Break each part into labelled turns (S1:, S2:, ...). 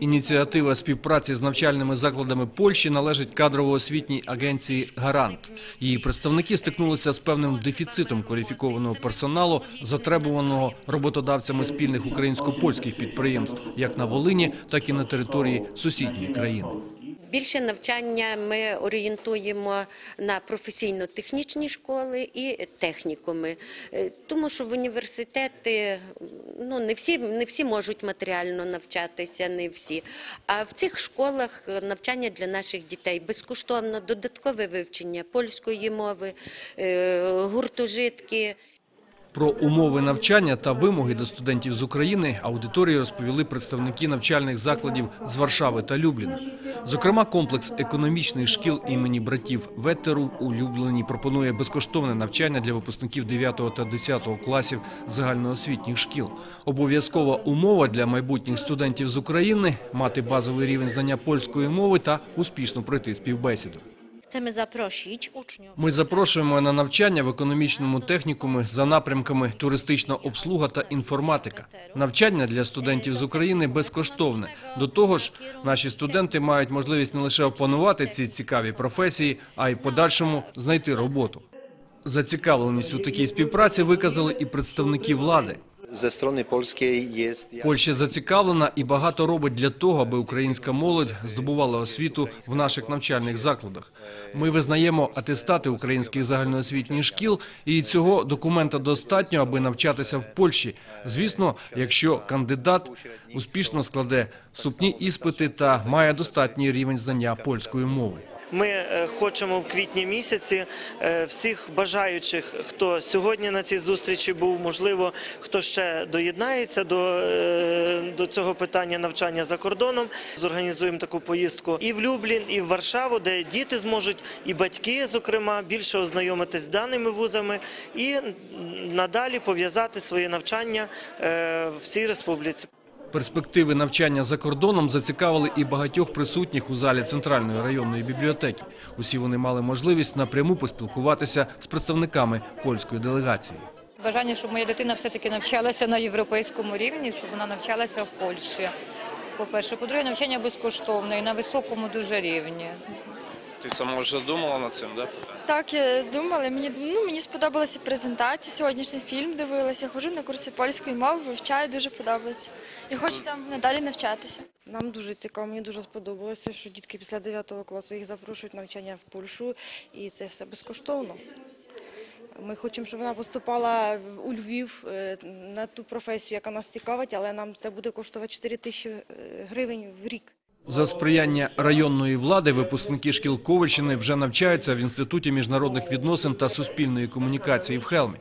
S1: Ініціатива співпраці з навчальними закладами Польщі належить кадрово-освітній агенції «Гарант». Її представники стикнулися з певним дефіцитом кваліфікованого персоналу, затребуваного роботодавцями спільних українсько-польських підприємств як на Волині, так і на території сусідньої країни.
S2: Більше навчання ми орієнтуємо на професійно-технічні школи і технікуми, Е, тому що в університети ну не всі не всі можуть матеріально навчатися, не всі. А в цих школах навчання для наших дітей безкоштовно, додаткове вивчення польської мови, е, гуртожитки.
S1: Про умови навчання та вимоги до студентів з України аудиторії розповіли представники навчальних закладів з Варшави та Любліна. Зокрема, комплекс економічних шкіл імені братів Веттеру у Любліні пропонує безкоштовне навчання для випускників 9 та 10 класів загальноосвітніх шкіл. Обов'язкова умова для майбутніх студентів з України – мати базовий рівень знання польської мови та успішно пройти співбесіду.
S3: Chcemy zaprosić uczniów.
S1: Ми запрошуємо на навчання в економічному технікумі за напрямками туристична обслуга та інформатика. Навчання для студентів з України безкоштовне. До того ж, наші студенти мають можливість не лише опанувати ці цікаві професії, а й подальшому знайти роботу. Зацікавленість у такій співпраці виказали і представники влади.
S4: Ze strony polskiej jest
S1: Польща зацікавлена і багато робить для того, аби українська молодь здобувала освіту в наших навчальних закладах. Ми визнаємо атестати українських загальноосвітніх шкіл, і цього документа достатньо, аби навчатися в Польщі. Звісно, якщо кандидат успішно складе вступні іспити та має достатній рівень знання польської мови.
S5: Ми е, хочемо в квітні місяці е, всіх бажаючих, хто сьогодні на цій зустрічі був, можливо, хто ще доєднається до, е, до цього питання навчання за кордоном. Зорганізуємо таку поїздку і в Люблін, і в Варшаву, де діти зможуть, і батьки, зокрема, більше ознайомитись з даними вузами і надалі пов'язати своє навчання в цій республіці.
S1: Перспективи навчання за кордоном зацікавили і багатьох присутніх у залі центральної районної бібліотеки. Усі вони мали можливість напряму поспілкуватися з представниками польської делегації.
S6: Бажання, щоб моя дитина все-таки навчалася на європейському рівні, щоб вона навчалася в Польщі. По-перше, по-друге, навчання безкоштовне і на високому дуже рівні.
S7: Ти сама вже думала над цим, да?
S8: Так, я думала. Мені ну мені сподобалася презентація. Сьогоднішній фільм дивилася. Ходжу на курси польської мови, вивчаю, дуже подобається. І хочу там надалі навчатися.
S9: Нам дуже цікаво, мені дуже сподобалося, що дітки після 9 класу їх запрошують навчання в Польщу, і це все безкоштовно. Ми хочемо, щоб вона поступала у Львів е, на ту професію, яка нас цікавить, але нам це буде коштувати 4 тисячі е, гривень в рік.
S1: За сприяння районної влади випускники шкіл Ковальщини вже навчаються в Інституті міжнародних відносин та суспільної комунікації в Хелмі.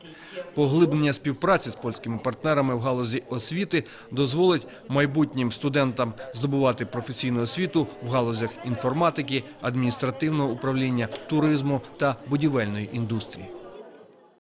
S1: Поглиблення співпраці з польськими партнерами в галузі освіти дозволить майбутнім студентам здобувати професійну освіту в галузях інформатики, адміністративного управління, туризму та будівельної індустрії.